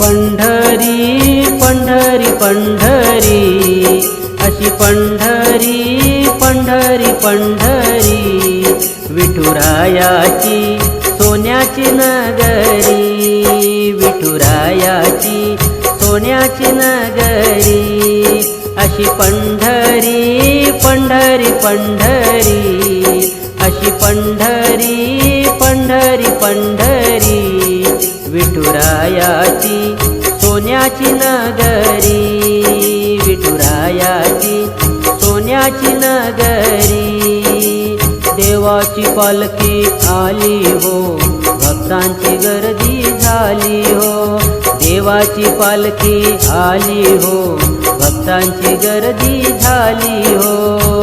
पंढरी पंढरी पंढरी. अशी पंढरी पंढरी पंढरी. विठुरायाची सोन्याची नगरी. विठुरायाची सोन्याची नगरी. अशी पंढरी पंढरी पंढरी. अशी पंढरी पंढरी पंढरी. विठुरायाची सोन्याची नगरी विठुरायाची सोन्याची नगरी. देवाची पालखी आली हो भक्तांची गर्दी झाली हो. देवाची पालखी आली हो भक्तांची गर्दी झाली हो.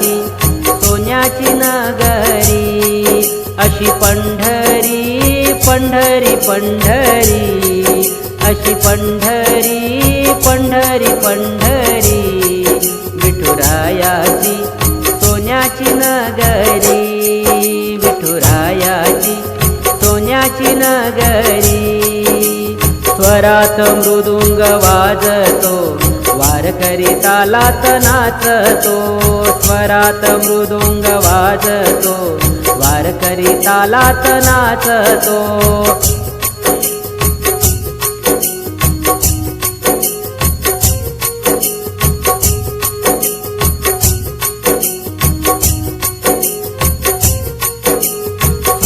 सोन्याची नगरी अशी पंढरी पंढरी पंढरी. अशी पंढरी पंढरी पंढरी. विठुरायाची सोन्याची नगरी. विठुरायाची सोन्याची नगरी. स्वरात मृदुंग वाजतो. वारकरी तालात नाचतो स्वरात मृदुंग वाजतो. वारकरी तालात नाचतो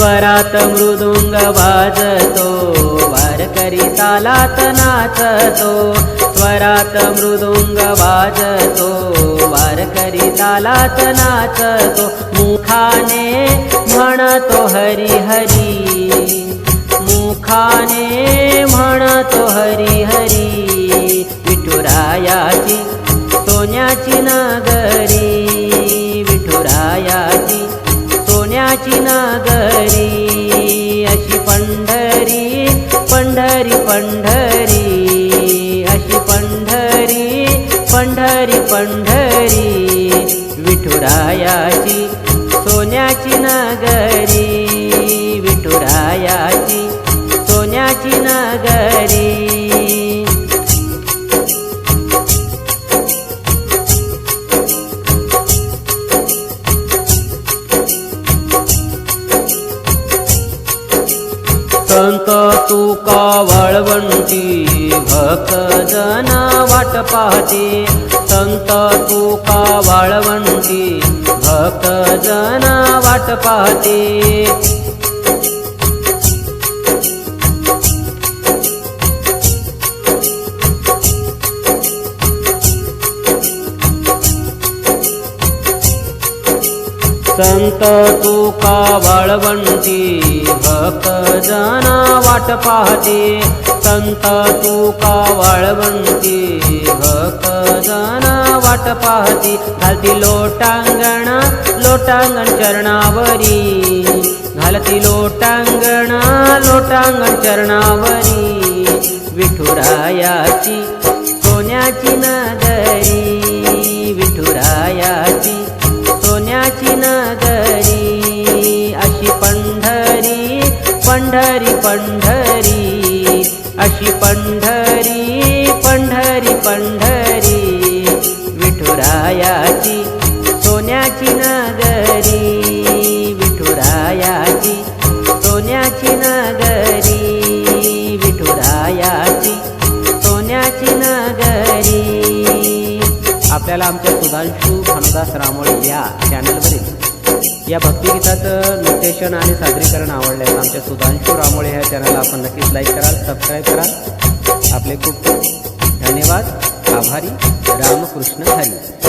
स्वरात मृदुंग वाजतो वारकरी तालात नाचतो. स्वरात मृदुंग वाजतो वारकरी तालात नाचतो. मुखाने म्हणतो हरी हरी मुखाने म्हणतो हरी हरी. विठुरायाची सोन्याची नगरी विठुरायाची सोन्याची नगरी अशी पंढरी पंढरी पंढरी अशी पंढरी पंढरी पंढरी विठुरायाची सोन्याची नगरी विठुरायाची सोन्याची नगरी. भक्तजना वाट पाहते संत तुका वाळवंटी भक्तजना वाट पाहते. संत तुका वाळवंटी भक्त जना वाट पाहते. संत तुका वाळवंटी भक्त जना वाट पाहते. घालती लोटांगण लोटांगण चरणावरी. घालती लोटांगण लोटांगण चरणावरी. विठुरायाची सोन्याची नगरी. पंढरी पंढरी पंढरी. विठुरायाची सोन्याची नगरी. विठुरायाची सोन्याची नगरी. विठुरायाची सोन्याची नगरी. आपल्याला आमच्या सुधांशू भानुदास रामोळे या चॅनलवरील या भक्तिगीताचं नोटेशन आणि सादरीकरण आवडलं आहे आमच्या सुधांशू रामोळे ह्या चॅनलला आपण नक्कीच लाईक कराल सबस्क्राईब कराल. आपले खूप खूप धन्यवाद. आभारी. रामकृष्ण हरी.